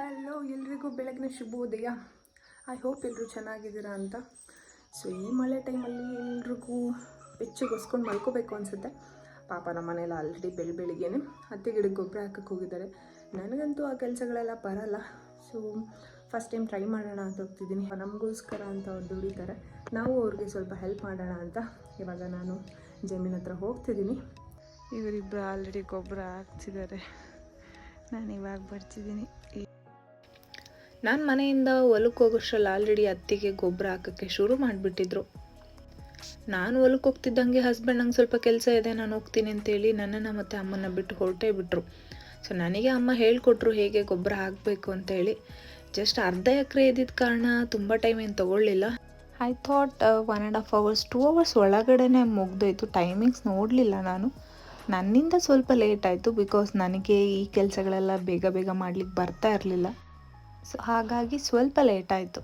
Hello ಎಲ್ರಿಗೂ ಬೆಳಗಿನ ಶುಭೋದಯ ಐ ಹೋಪ್ ಎಲ್ಲರೂ ಚೆನ್ನಾಗಿದ್ದೀರಾ ಅಂತ. ಸೊ ಈ ಮಳೆ ಟೈಮಲ್ಲಿ ಎಲ್ರಿಗೂ ಬೆಚ್ಚಗೊಸ್ಕೊಂಡು ಮಲ್ಕೋಬೇಕು ಅನಿಸುತ್ತೆ. ಪಾಪ ನಮ್ಮ ಮನೇಲಿ ಆಲ್ರೆಡಿ ಬೆಳಿ ಬೆಳಿಗ್ಗೆನೆ ಹತ್ತಿ ಗಿಡಕ್ಕೆ ಗೊಬ್ಬರ ಹಾಕಕ್ಕೆ ಹೋಗಿದ್ದಾರೆ. ನನಗಂತೂ ಆ ಕೆಲಸಗಳೆಲ್ಲ ಬರಲ್ಲ. ಸೊ ಫಸ್ಟ್ ಟೈಮ್ ಟ್ರೈ ಮಾಡೋಣ ಅಂತ ಹೋಗ್ತಿದ್ದೀನಿ. ನಮಗೋಸ್ಕರ ಅಂತ ಅವ್ರು ದುಡಿತಾರೆ. ನಾವು ಅವ್ರಿಗೆ ಸ್ವಲ್ಪ ಹೆಲ್ಪ್ ಮಾಡೋಣ ಅಂತ ಇವಾಗ ನಾನು ಜಮೀನ್ ಹತ್ರ ಹೋಗ್ತಿದ್ದೀನಿ. ಇವರಿಬ್ಬರು ಆಲ್ರೆಡಿ ಗೊಬ್ಬರ ಹಾಕ್ತಿದ್ದಾರೆ ನಾನು ಇವಾಗ ಬರ್ತಿದ್ದೀನಿ. ನಾನು ಮನೆಯಿಂದ ಹೊಲಕ್ಕೆ ಹೋಗೋಷ್ಟ್ರಲ್ಲಿ ಆಲ್ರೆಡಿ ಅತ್ತಿಗೆ ಗೊಬ್ಬರ ಹಾಕೋಕ್ಕೆ ಶುರು ಮಾಡಿಬಿಟ್ಟಿದ್ರು. ನಾನು ಹೊಲಕ್ಕೆ ಹೋಗ್ತಿದ್ದಂಗೆ ಹಸ್ಬೆಂಡ್ ನಂಗೆ ಸ್ವಲ್ಪ ಕೆಲಸ ಇದೆ, ನಾನು ಹೋಗ್ತೀನಿ ಅಂತೇಳಿ ನನ್ನನ್ನು ಮತ್ತು ಅಮ್ಮನ ಬಿಟ್ಟು ಹೊರಟೇ ಬಿಟ್ರು. ಸೊ ನನಗೆ ಅಮ್ಮ ಹೇಳಿಕೊಟ್ರು ಹೇಗೆ ಗೊಬ್ಬರ ಹಾಕಬೇಕು ಅಂತೇಳಿ. ಜಸ್ಟ್ ಅರ್ಧ ಎಕರೆ ಇದ್ದಿದ್ದ ಕಾರಣ ತುಂಬ ಟೈಮ್ ಏನು ತೊಗೊಳ್ಳಿಲ್ಲ. I thought one and half hours two hours ಒಳಗಡೆನೆ ಮುಗ್ದೋಯ್ತು. ಟೈಮಿಂಗ್ಸ್ ನೋಡಲಿಲ್ಲ ನಾನು. ನನ್ನಿಂದ ಸ್ವಲ್ಪ ಲೇಟ್ ಆಯಿತು ಬಿಕಾಸ್ ನನಗೆ ಈ ಕೆಲಸಗಳೆಲ್ಲ ಬೇಗ ಬೇಗ ಮಾಡ್ಲಿಕ್ಕೆ ಬರ್ತಾ ಇರಲಿಲ್ಲ. ಸೊ ಹಾಗಾಗಿ ಸ್ವಲ್ಪ ಲೇಟ್ ಆಯಿತು.